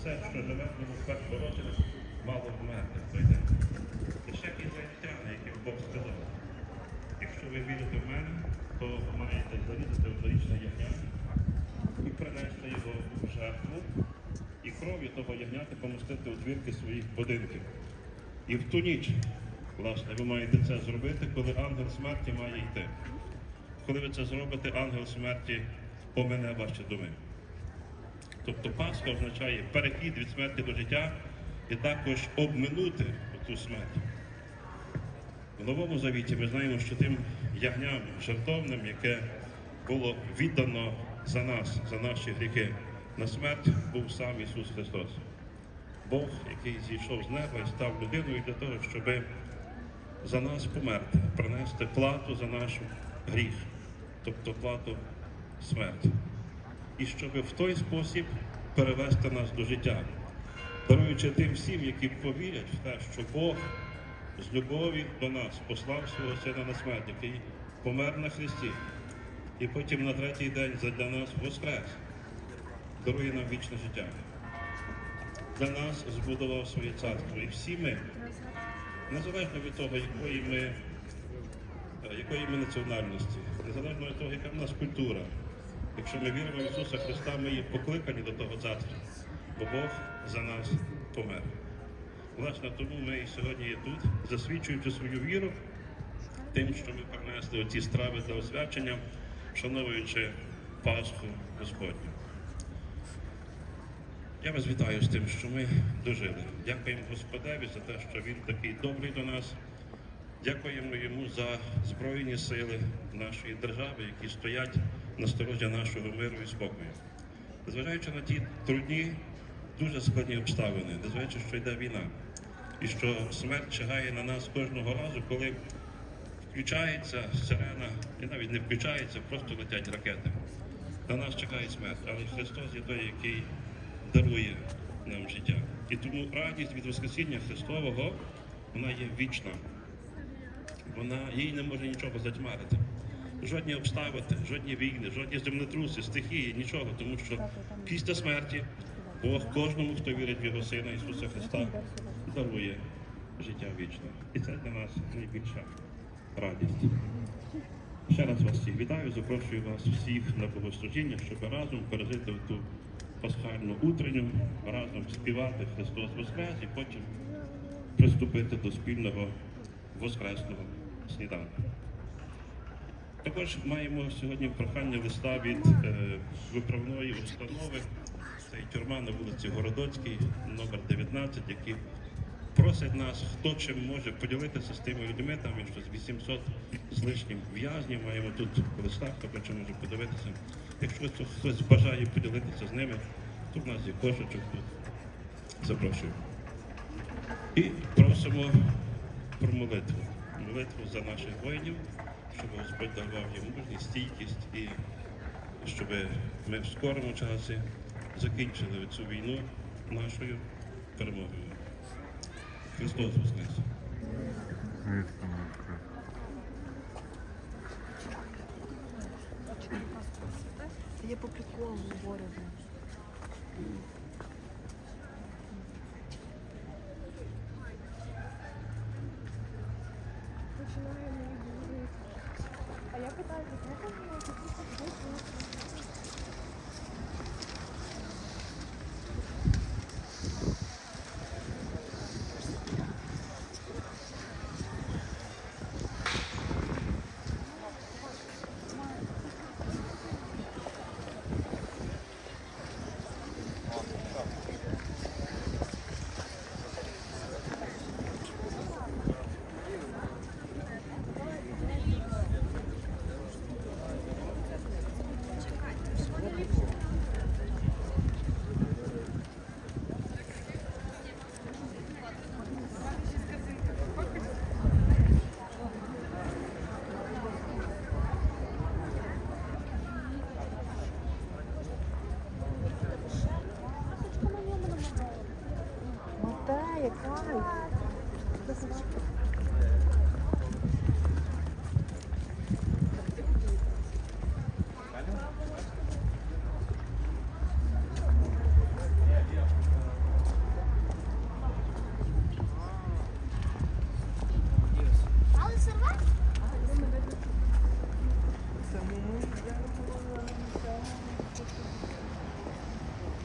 що живе в ньому першого родження, мало вмерти в той день. І всякі ізраїльтяни, яким Бог сказав, якщо ви вірите в мене, то маєте зарізати однорічне ягня і принести його в жертву, і кров'ю того ягняти помістити у двірки своїх будинків. І в ту ніч, власне, ви маєте це зробити, коли ангел смерті має йти. Коли ви це зробите, ангел смерті помине ваші доми. Тобто Пасха означає перехід від смерті до життя і також обминути цю смерть. В Новому Завіті ми знаємо, що тим ягням жертовним, яке було віддано за нас, за наші гріхи, на смерть був сам Ісус Христос. Бог, який зійшов з неба і став людиною для того, щоб за нас померти, принести плату за наш гріх, тобто плату смерті. І щоб в той спосіб перевести нас до життя, даруючи тим всім, які повірять в те, що Бог з любові до нас послав свого сина на смерть, який помер на Христі, і потім на третій день задля нас воскрес, дарує нам вічне життя. Для нас збудував своє царство. І всі ми, незалежно від того, якої ми, е, якої ми національності, незалежно від того, яка в нас культура, якщо ми віримо в Ісуса Христа, ми є покликані до того царства, бо Бог за нас помер. Власне, тому ми і сьогодні є тут, засвідчуючи свою віру тим, що ми принесли оці страви для освячення, вшановуючи Пасху Господню. Я вас вітаю з тим, що ми дожили. Дякуємо Господеві за те, що Він такий добрий до нас. Дякуємо йому за збройні сили нашої держави, які стоять на нашого миру і спокою. Незважаючи на ті трудні, дуже складні обставини, незважаючи, що йде війна, і що смерть чигає на нас кожного разу, коли включається сирена, і навіть не включається, просто летять ракети. На нас чекає смерть, але Христос є той, який дарує нам життя. І тому радість від Воскресіння Христового, вона є вічна. Вона їй не може нічого затьмарити. Жодні обставини, жодні війни, жодні землетруси, стихії, нічого, тому що після смерті Бог кожному, хто вірить в Його Сина Ісуса Христа, дарує життя вічне. І це для нас найбільша радість. Ще раз вас всіх вітаю, запрошую вас всіх на богослужіння, щоб разом пережити ту пасхальну утренню, разом співати Христос Воскрес і потім приступити до спільного воскресного сніданку. Також маємо сьогодні прохання листа від е, виправної установи. Це тюрма на вулиці Городоцькій, номер 19, які просять нас, хто чим може поділитися з тими людьми, там що з 800 з лишнім в'язнів. Маємо тут листа, хто хоче може подивитися. Якщо хто- хтось бажає поділитися з ними, то в нас є кошечок тут. Запрошую. І просимо про молитву. Молитву за наших воїнів, щоб Господь давав їм мужність, стійкість і щоб ми в скорому часі закінчили цю війну нашою перемогою. Христос Воскрес! Я по приколу говорю. claro.